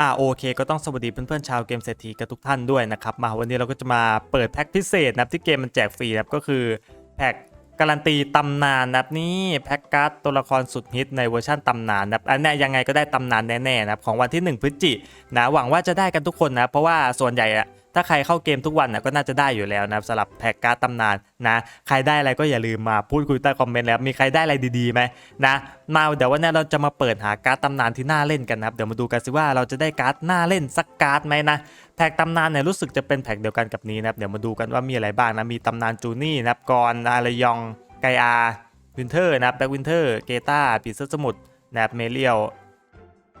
อ่าโอเคก็ต้องสวัสดีเพื่อนๆชาวเกมเศรษฐีกันทุกท่านด้วยนะครับมาวันนี้เราก็จะมาเปิดแพ็คพิเศษนะครับที่เกมมันแจกฟรีนะครับก็คือแพ็คการันตีตำนานนะครับนี่แพ็คการ์ดตัวละครสุดฮิตในเวอร์ชันตำนานนะครับอันนี้ยังไงก็ได้ตำนานแน่ๆนะครับของวันที่ 1 พฤศจินะหวังว่าจะได้กันทุกคนนะเพราะว่าส่วนใหญ่อะ ถ้าใครเข้าเกมทุกวันนะก็น่าจะได้อยู่แล้วนะสำหรับแพ็คการ์ดตำนานนะใครได้อะไรก็อย่าลืมมาพูดคุยใต้คอมเมนต์แล้วมีใครได้อะไรดีๆไหมนะมาเดี๋ยววันนี้เราจะมาเปิดหาการ์ดตำนานที่น่าเล่นกันนะครับเดี๋ยวมาดูกันสิว่าเราจะได้การ์ดน่าเล่นสักการ์ดไหมนะแพ็กตำนานเนี่ยรู้สึกจะเป็นแพ็กเดียวกันกับนี้นะครับเดี๋ยวมาดูกันว่ามีอะไรบ้างนะมีตำนานจูนี่นะครับกรอารยองไกอาวินเทอร์นะแบ็กวินเทอร์เกตาปีเซอร์สมุทรนะครับเมเลียว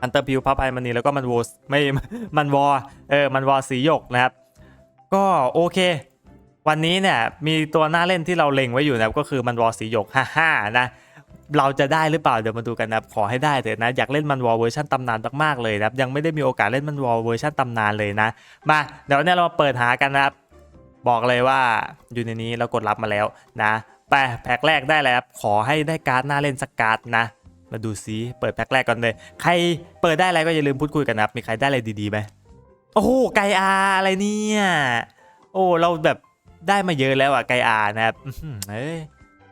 อันเตอร์พิวพับไอมันนีแล้วก็มันโวสไม่มันวอเออมันวอสีหยกนะครับ ก็โอเค วันนี้เนี่ยมีตัวหน้าเล่นที่เราเล็งไว้อยู่นะก็คือมันวอสีหยกฮ่าๆนะเราจะได้หรือเปล่าเดี๋ยวมาดูกันนะขอให้ได้เถอะนะอยากเล่นมันวอลเวอร์ชันตำนานมากๆเลยนะยังไม่ได้มีโอกาสเล่นมันวอลเวอร์ชันตำนานเลยนะ มาเดี๋ยวเนี่ยเรามาเปิดหากันนะครับบอกเลยว่าอยู่ในนี้เรากดรับมาแล้วนะไปแพ็คแรกได้แล้วขอให้ได้การ์ดหน่าเล่นสักการ์ดนะ มาดูซิเปิดแพ็คแรกก่อนเลย ใครเปิดได้อะไรก็อย่าลืมพูดคุยกันนะครับมีใครได้อะไรดีๆไหม โอ้โหไกอาอะไรเนี่ย โอ้เราแบบได้มาเยอะแล้วอะไกอานะครับเอ้ย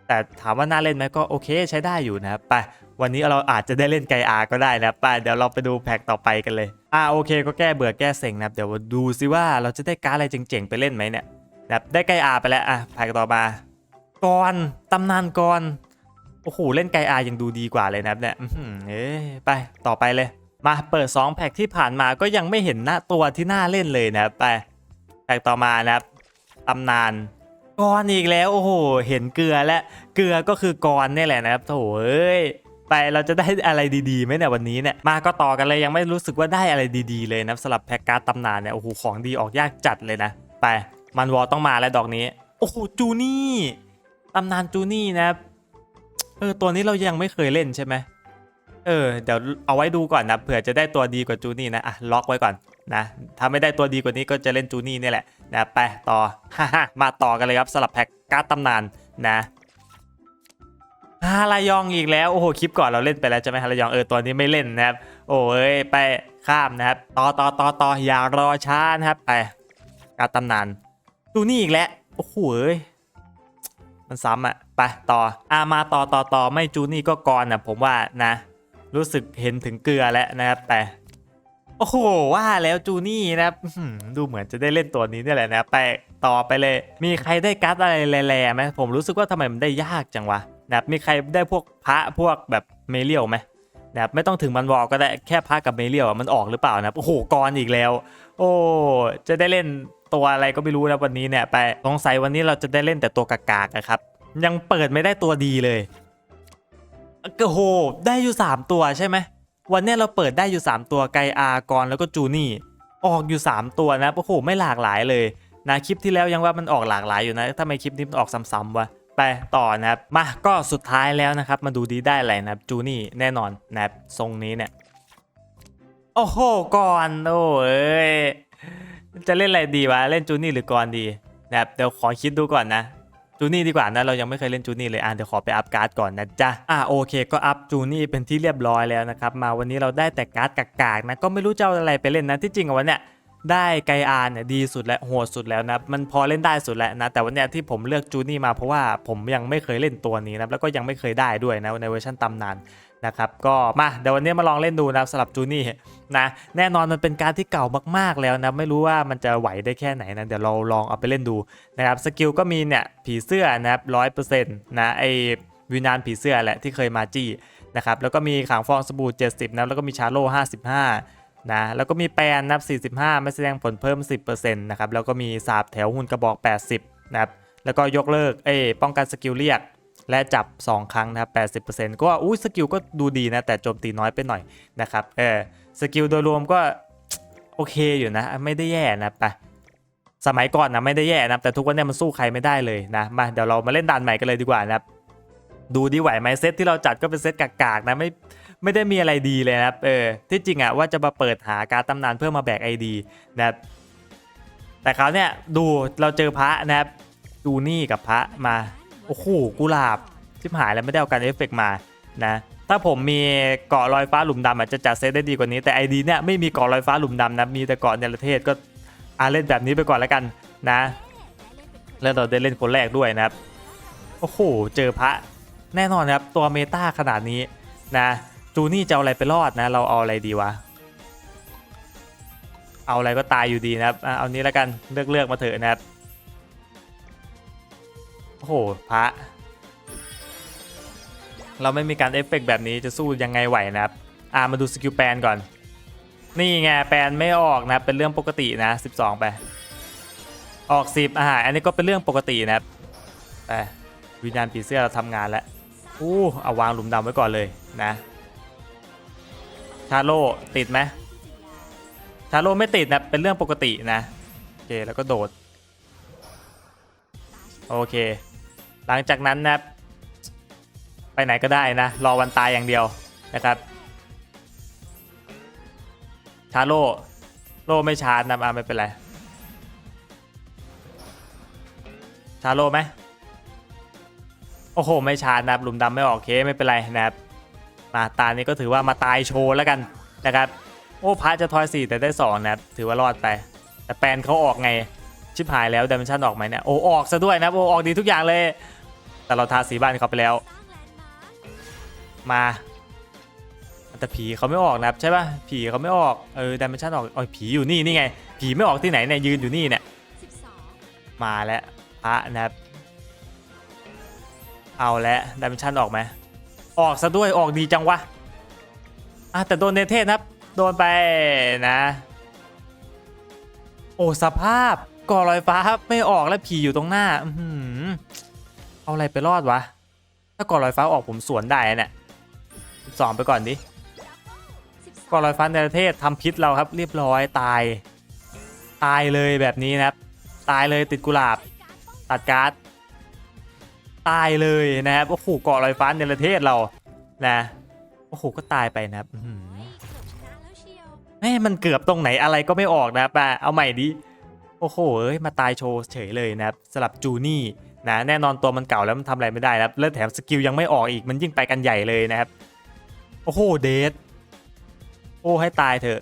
แต่ถามว่าน่าเล่นไหมก็โอเคใช้ได้อยู่นะครับไปวันนี้เราอาจจะได้เล่นไกอาก็ได้นะครับไปเดี๋ยวเราไปดูแพ็กต่อไปกันเลยอ่าโอเค ก็แก้เบื่อแก้เซ็งนะครับเดี๋ยวดูซิว่าเราจะได้การดอะไรเจ๋งๆไปเล่นไหมเนี่ยนะได้ไกอาไปแล้วอะแพ็กต่อมาก่อนตำนานก่อนโอ้โหเล่นไกอายังดูดีกว่าเลยนะครับเนี่ยเอ้ยไปต่อไปเลย มาเปิด 2 แพ็กที่ผ่านมาก็ยังไม่เห็นหน้าตัวที่น่าเล่นเลยนะครับไปแพ็กต่อมานะครับตำนานกรอีกแล้วโอ้โห เห็นเกลือและเกลือก็คือกรนี่แหละนะครับโถเอ้ยไปเราจะได้อะไรดีๆไหมเนี่ยวันนี้เนี่ยมาก็ต่อกันเลยยังไม่รู้สึกว่าได้อะไรดีๆเลยนะสำหรับแพ็กการ์ดตำนานเนี่ยโอ้โหของดีออกยากจัดเลยนะ ไปมันวอลต้องมาแล้วดอกนี้ โอ้โหจูนี่ตำนานจูนี่นะเออตัวนี้เรายังไม่เคยเล่นใช่ไหม เออเดี๋ยวเอาไว้ดูก่อนนะเผื่อจะได้ตัวดีกว่าจูนี่นะอะล็อกไว้ก่อนนะถ้าไม่ได้ตัวดีกว่านี้ก็จะเล่นจูนี่นี่แหละนะไปต่อมาต่อกันเลยครับสลับแพ็กการ์ดตำนานนะฮารายองอีกแล้วโอ้โหคลิปก่อนเราเล่นไปแล้วใช่ไหมฮารายองเออตัวนี้ไม่เล่นนะครับ โอ้ยไปข้ามนะครับต่อต่อต่อต่ออย่ารอช้านะครับไปการ์ดตำนานดูนี่อีกแล้วโอ้โหเอ้ยมันซ้ำอะไปต่ออามาต่อต่อต่อไม่จูนี่ก็กรนะผมว่านะ รู้สึกเห็นถึงเกลือแล้วนะครับ แต่ โอ้โหว่าแล้วจูนี่นะครับดูเหมือนจะได้เล่นตัวนี้นี่แหละนะไปต่อไปเลย มีใครได้การ์ดอะไรแร่ๆไหมผมรู้สึกว่าทำไมมันได้ยากจังวะนะครับมีใครได้พวกพระพวกแบบเมเลียวไหมนะครับไม่ต้องถึงมันวอก็ได้แค่พระกับเมเลียวมันออกหรือเปล่านะโอ้โหกรอีกแล้ว โอ้จะได้เล่นตัวอะไรก็ไม่รู้นะวันนี้เนี่ยไปสงสัยวันนี้เราจะได้เล่นแต่ตัวกากๆนะครับยังเปิดไม่ได้ตัวดีเลย โอ้โหได้อยู่สามตัวใช่ไหมวันนี้เราเปิดได้อยู่ 3 ตัวไกอากรแล้วก็จูนี่ ออกอยู่ 3 ตัวนะโอ้โหไม่หลากหลายเลยนะคลิปที่แล้วยังว่ามันออกหลากหลายอยู่นะทำไมคลิปนี้มันออกซ้ำๆวะไปต่อนะครับมาก็สุดท้ายแล้วนะครับ มาดูดีได้อะไรนะครับจูนี่แน่นอนนะครับทรงนี้เนี่ยโอ้โหก่อนโอ้ยจะเล่นอะไรดีวะเล่นจูนี่หรือกรดีนะครับเดี๋ยวขอคิดดูก่อนนะ จูนี่ดีกว่านะเรายังไม่เคยเล่นจูนี่เลยอะเดี๋ยวขอไปอัพการ์ดก่อนนะจ๊ะอะโอเค ก็อัพจูนี่เป็นที่เรียบร้อยแล้วนะครับมาวันนี้เราได้แต่การ์ดกากๆนะก็ไม่รู้จะเอาอะไรไปเล่นนะที่จริงวันเนี้ยได้ไกอาร์เนี่ยดีสุดและโหดสุดแล้วนะมันพอเล่นได้สุดแล้วนะแต่วันเนี้ยที่ผมเลือกจูนี่มาเพราะว่าผมยังไม่เคยเล่นตัวนี้นะแล้วก็ยังไม่เคยได้ด้วยนะในเวอร์ชันตำนาน นะครับก็มาเดี๋ยววันนี้มาลองเล่นดูนะครับสำหรับจูนี่นะแน่นอนมันเป็นการที่เก่ามากๆแล้วนะไม่รู้ว่ามันจะไหวได้แค่ไหนนะเดี๋ยวเราลองเอาไปเล่นดูนะครับสกิลก็มีเนี่ยผีเสื้อนะครับร้อยเปอร์เซ็นต์นะไอวิญญาณผีเสื้อแหละที่เคยมาจี้นะครับแล้วก็มีขังฟองสบู่ 70นะแล้วก็มีชาโล55นะแล้วก็มีแปนนับ 45 ไม่แสดงผลเพิ่ม 10%นะครับแล้วก็มีสาบแถวหุ่นกระบอก 80นะครับแล้วก็ยกเลิกเอ้ป้องกันสกิลเรียก และจับ 2 ครั้งนะครับ 80%ก็อุ้ยสกิลก็ดูดีนะ แต่โจมตีน้อยไปหน่อยนะครับเออสกิลโดยรวมก็โอเคอยู่นะ ไม่ได้แย่นะไปสมัยก่อนนะไม่ได้แย่นะแต่ทุกวันนี้มันสู้ใครไม่ได้เลยนะมาเดี๋ยวเรามาเล่นด่านใหม่กันเลยดีกว่านะครับดูดีไหวไหมเซตที่เราจัดก็เป็นเซตกากๆนะไม่ไม่ได้มีอะไรดีเลยนะเออที่จริงอะว่าจะมาเปิดหาการตำนานเพื่อมาแบก ID นะแต่คราวเนี้ยดูเราเจอพระนะครับดูนี่กับพระมา โอ้โหกุหลาบชิบหายแล้วไม่ได้เอาการเอฟเฟกต์มานะถ้าผมมีเกาะลอยฟ้าหลุมดำอาจจะจัดเซตได้ดีกว่านี้แต่ไอดีเนี่ยไม่มีเกาะลอยฟ้าหลุมดำนะมีแต่เกาะเนรเทศก็อาเล่นแบบนี้ไปก่อนแล้วกันนะ แล้วเราได้เล่นคนแรกด้วยนะครับโอ้โหเจอพระแน่นอนนะครับตัวเมตาขนาดนี้นะจูนี่จะเอาอะไรไปรอดนะ เราเอาอะไรดีวะ เอาอะไรก็ตายอยู่ดีนะครับเอานี้แล้วกันเลือกเลือกมาเถอะนะครับ โอ้โหพระ เราไม่มีการเอฟเฟกต์แบบนี้จะสู้ยังไงไหวนะครับ อ่ามาดูสกิลแปนก่อน นี่ไงแปนไม่ออกนะเป็นเรื่องปกตินะ 12 ไป ออก 10อาหารอันนี้ก็เป็นเรื่องปกตินะครับไปวิญญาณผีเสื้อเราทำงานแล้วอู้เอาวางหลุมดำไว้ก่อนเลยนะ ชาโลติดไหมชาโลไม่ติดนะเป็นเรื่องปกตินะโอเคแล้วก็โดด โอเค หลังจากนั้นนะครับไปไหนก็ได้นะ รอวันตายอย่างเดียวนะครับ ชาโลโลไม่ชาร์จนะอะไม่เป็นไร ชาโลไหมโอ้โห ไม่ชาร์จนะครับหลุมดำไม่ออกเคไม่เป็นไรนะครับมาตานี้ก็ถือว่ามาตายโชว์แล้วกันนะครับ โอ้พระจะทอยสี่แต่ได้สองนะครับถือว่ารอดไป แต่แปนเขาออกไง ชิบหายแล้วดิเมนชันออกไหมเนี่ยโอ้ออกซะด้วยนะครับโอ้ออกดีทุกอย่างเลย แต่เราทาสีบ้านเขาไปแล้ว มาแต่ผีเขาไม่ออกนะครับใช่ป่ะผีเขาไม่ออกเออดิเมนชันออกเออผีอยู่นี่นี่ไง ผีไม่ออกที่ไหนเนี่ยยืนอยู่นี่เนี่ยมาแล้วพระนะครับเอาแล้วดิเมนชันออกไหมออกซะด้วยออกดีจังวะอะแต่โดนเนเทศนะครับ โดนไปนะ โอ้สภาพ ก่อลอยฟ้าครับไม่ออกแล้วผีอยู่ตรงหน้าอืเอาอะไรไปรอดวะ ถ้าก่อลอยฟ้าออกผมสวนได้เนี่ยสองไปก่อนดิก่อลอยฟ้าในประเทศทำพิษเราครับ เรียบร้อยตาย ตายเลยแบบนี้นะครับ ตายเลยติดกุหลาบ ตัดการ์ดตายเลยนะครับโอ้โหเกาะลอยฟ้าในประเทศเรานะโอ้โหก็ตายไปนะครับอื้อหือแม่มันเกือบตรงไหนอะไรก็ไม่ออกนะครับอะเอาใหม่ดิ โอ้โห เอ้ย มาตายโชว์เฉยเลยนะครับสลับจูนี่นะแน่นอนตัวมันเก่าแล้วมันทำอะไรไม่ได้นะครับแล้วแถมสกิลยังไม่ออกอีกมันยิ่งไปกันใหญ่เลยนะครับ โอ้โหเดทโอ้ให้ตายเถอะ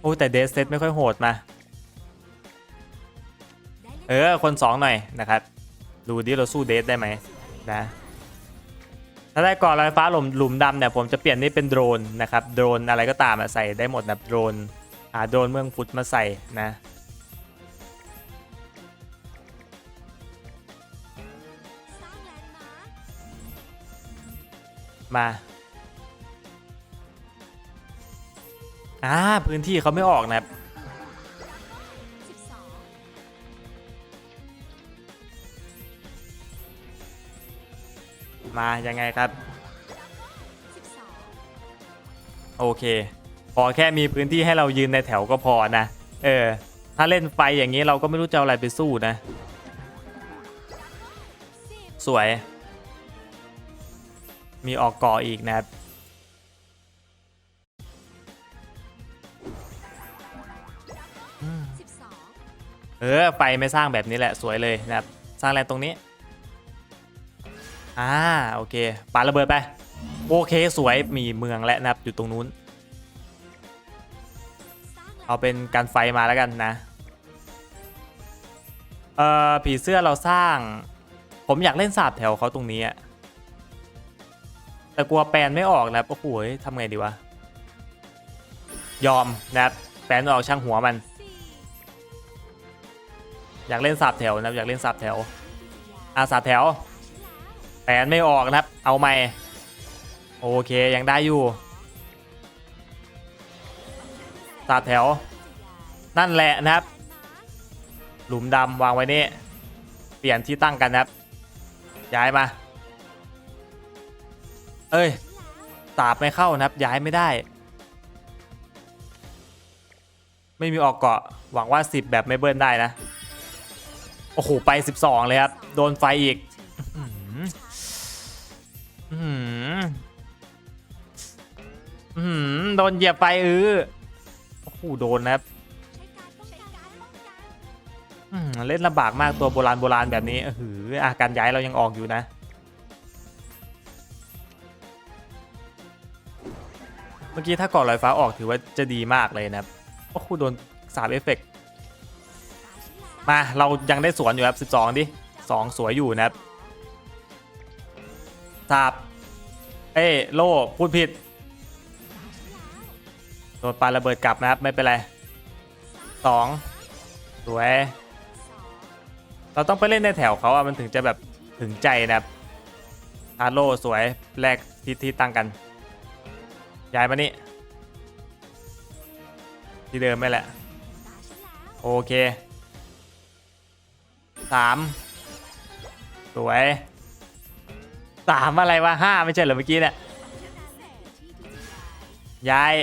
โอ้แต่เดทเซตไม่ค่อยโหดมาเออคนสองหน่อยนะครับ ดูดิเราสู้เดทได้ไหมนะถ้าได้ก่อนลอยฟ้าหลุมหลุมดำเนี่ยผมจะเปลี่ยนนี่เป็นโดรนนะครับโดรนอะไรก็ตามใส่ได้หมดนะโดรน หาโดนเมืองฟุตมาใส่นะมาอ่าพื้นที่เขาไม่ออกนะครับมายังไงครับ โอเค พอแค่มีพื้นที่ให้เรายืนในแถวก็พอนะ เออ ถ้าเล่นไฟอย่างนี้เราก็ไม่รู้จะเอาอะไรไปสู้นะ สวย มีออกกาะอีกนะครับเออไฟไม่สร้างแบบนี้แหละสวยเลยนะครับ สร้างแรงตรงนี้ อ่า โอเคปาระเบิดไป โอเคสวยมีเมืองและนะครับอยู่ตรงนู้น เอาเป็นการไฟมาแล้วกันนะ เอ่อผีเสื้อเราสร้าง ผมอยากเล่นสาบแถวเขาตรงนี้อะแต่กลัวแปลนไม่ออกนะครับโอ้โหทำไงดีวะ ยอมนะครับแปลนออกช่างหัวมัน อยากเล่นสาบแถวนะครับอยากเล่นสาบแถวอาสาบแถวแผนไม่ออกนะครับ เอาใหม่ โอเคยังได้อยู่ ตาแถว นั่นแหละนะครับ หลุมดำวางไว้นี่ เปลี่ยนที่ตั้งกันนะครับ ย้ายมา เอ้ยตาบไม่เข้านะครับ ย้ายไม่ได้ ไม่มีออกเกาะ หวังว่า 10 แบบไม่เบิ้ลได้นะ โอ้โห ไป 12 เลยครับ โดนไฟอีกอื้อหืออื้อหืออื้อหือโดนเหยียบไปเออ โอ้โหโดนนะครับอืมเล่นลำบากมากตัวโบราณโบราณแบบนี้เออหืออาการย้ายเรายังออกอยู่นะมื่อกี้ถ้าก่อนลอยฟ้าออกถือว่าจะดีมากเลยนะครับโอ้โหโดนสามเอฟเฟกต์มาเรายังได้สวนอยู่ครับ12 ดิ 2 สวยอยู่นะครับสาบเอ้ยโล่พูดผิด โดนปาระเบิดกลับนะครับ ไม่เป็นไร2สวย เราต้องไปเล่นในแถวเขาอะมันถึงจะแบบถึงใจนะครับฮาโลสวยแลกที่ที่ตั้งกัน ย้ายมานี่ที่เดิมไม่แหละ โอเคสามสวยสามอะไรวะห้าไม่ใช่เหรอเมื่อกี้เนี่ยย้าย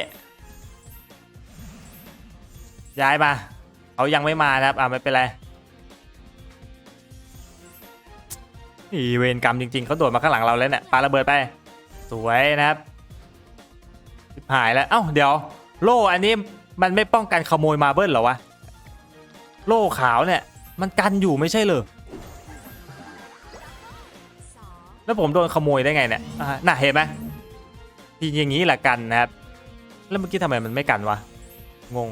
ย้ายมาเขายังไม่มานะครับ อ่าไม่เป็นไรอีเวรกรรมจริง ๆเขาโดดมาข้างหลังเราแล้วเนี่ยปาระเบิดไป สวยนะครับหายแล้ว เอ้าเดี๋ยว โล่อันนี้มันไม่ป้องกันขโมยมาเบิลหรอวะ โล่ขาวเนี่ย มันกันอยู่ไม่ใช่เหรอแล้วผมโดนขโมยได้ไงเนี่ยน่ะเห็นไหมทีอย่างนี้แหละกันนะครับ แล้วเมื่อกี้ทำไมมันไม่กันวะ งง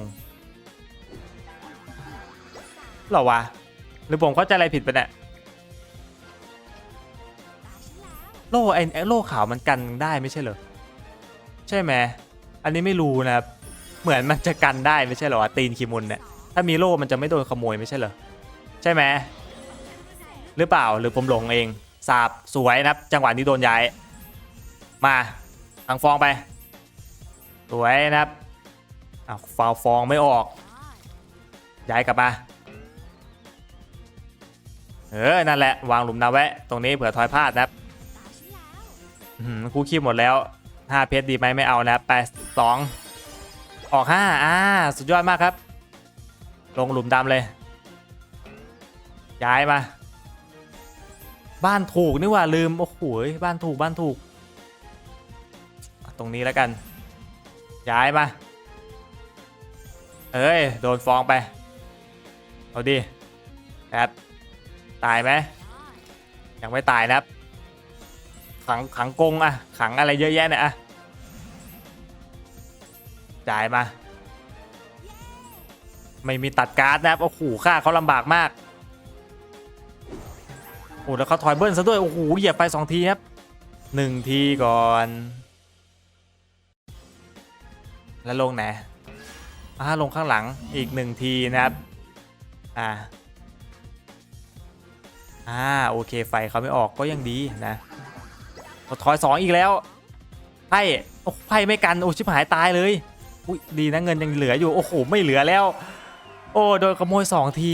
หรอวะ หรือผมเข้าใจอะไรผิดไปเนี่ยโล่ไอ้ไอ้โล่ขาวมันกันได้ไม่ใช่เหรอ ใช่ไหมอันนี้ไม่รู้นะครับ เหมือนมันจะกันได้ไม่ใช่เหรอตีนคิมุนเนี่ยถ้ามีโล่มันจะไม่โดนขโมยไม่ใช่เหรอ ใช่ไหมหรือเปล่าหรือผมหลงเองสาบสวยนะครับ จังหวะนี้โดนย้าย มาทางฟองไป สวยนะครับอ้าวฟาวฟองไม่ออก ย้ายกลับมา เออ นั่นแหละ วางหลุมนาแวะ ตรงนี้เผื่อทอยพลาดนะครับคู่คีบหมดแล้ว 5 เพชรดีไหมไม่เอานะครับไปสองออก 5 อ่า สุดยอดมากครับ ลงหลุมดำเลย ย้ายมา บ้านถูกนี่ว่าลืม โอ้โหบ้านถูกบ้านถูก ตรงนี้แล้วกัน ย้ายมา เอ้ย โดนฟ้องไป เอาดิครับ ตายไหมยังไม่ตายนะครับ ขังขังกงอะขังอะไรเยอะแยะเนี่ยอะจ่ายมา ไม่มีตัดการ์ดนะครับโอ้โหฆ่าเขาลำบากมากโอ้แล้วเขาถอยเบิ้ลซะด้วย โอ้โหเหยียบไปสองทีครับหนึ่งทีก่อน แล้วลงไหนอ่าลงข้างหลังอีกหนึ่งทีนะครับ อ่า อ่าโอเคไฟเขาไม่ออกก็ยังดีนะเขาถอยสองอีกแล้วไพ่โอ้ไพ่ไม่กันโอ้ชิบหายตายเลยอุ้ยดีนะเงินยังเหลืออยู่โอ้โหไม่เหลือแล้ว โอ้โดนขโมยสองที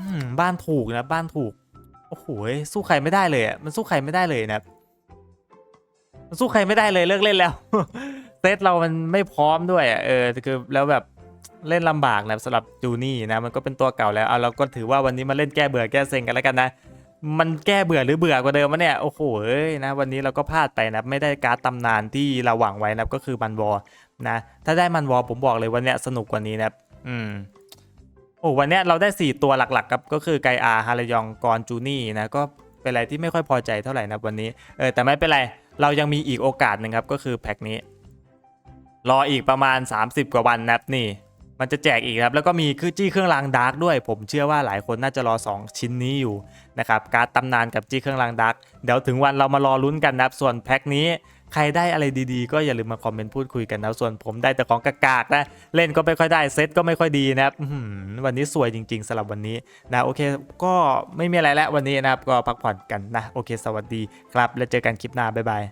อืมบ้านถูกนะบ้านถูกโอ้โหสู้ใครไม่ได้เลยอะมันสู้ใครไม่ได้เลยนะมันสู้ใครไม่ได้เลยเลิกเล่นแล้วเซตเรามันไม่พร้อมด้วยอะเออคือแล้วแบบ เล่นลำบากนะสำหรับจูนี่นะมันก็เป็นตัวเก่าแล้วเอาเราก็ถือว่าวันนี้มาเล่นแก้เบื่อแก้เซ็งกันแล้วกันนะ มันแก้เบื่อหรือเบื่อกว่าเดิมวะเนี่ยโอ้โหเอ้ยนะวันนี้เราก็พลาดไปนะไม่ได้การ์ดตำนานที่เราหวังไว้นะก็คือมันวอนะถ้าได้มันวอผมบอกเลยวันเนี้ยสนุกกว่านี้นะอืมโอ้วันเนี้ยเราได้ 4 ตัวหลักๆครับก็คือไกอาฮารยองกรจูนี่นะก็เป็นอะไรที่ไม่ค่อยพอใจเท่าไหร่นะวันนี้เออแต่ไม่เป็นไรเรายังมีอีกโอกาสหนึ่งครับก็คือแพ็คนี้ รออีกประมาณ 30 กว่าวันนะนี่ มันจะแจกอีกครับ แล้วก็มีคือจี้เครื่องรางดาร์กด้วย ผมเชื่อว่าหลายคนน่าจะรอ 2 ชิ้นนี้อยู่นะครับการ์ดตำนานกับจี้เครื่องรางดาร์กเดี๋ยวถึงวันเรามารอลุ้นกันนะครับส่วนแพ็คนี้ใครได้อะไรดีๆ ก็อย่าลืมมาคอมเมนต์พูดคุยกันนะส่วนผมได้แต่ของกากๆนะเล่นก็ไม่ค่อยได้เซตก็ไม่ค่อยดีนะครับวันนี้สวยจริงๆสำหรับวันนี้นะโอเค ก็ไม่มีอะไรแล้ววันนี้นะครับก็พักผ่อนกันนะโอเค สวัสดีครับ แล้วเจอกันคลิปหน้าบ๊ายบาย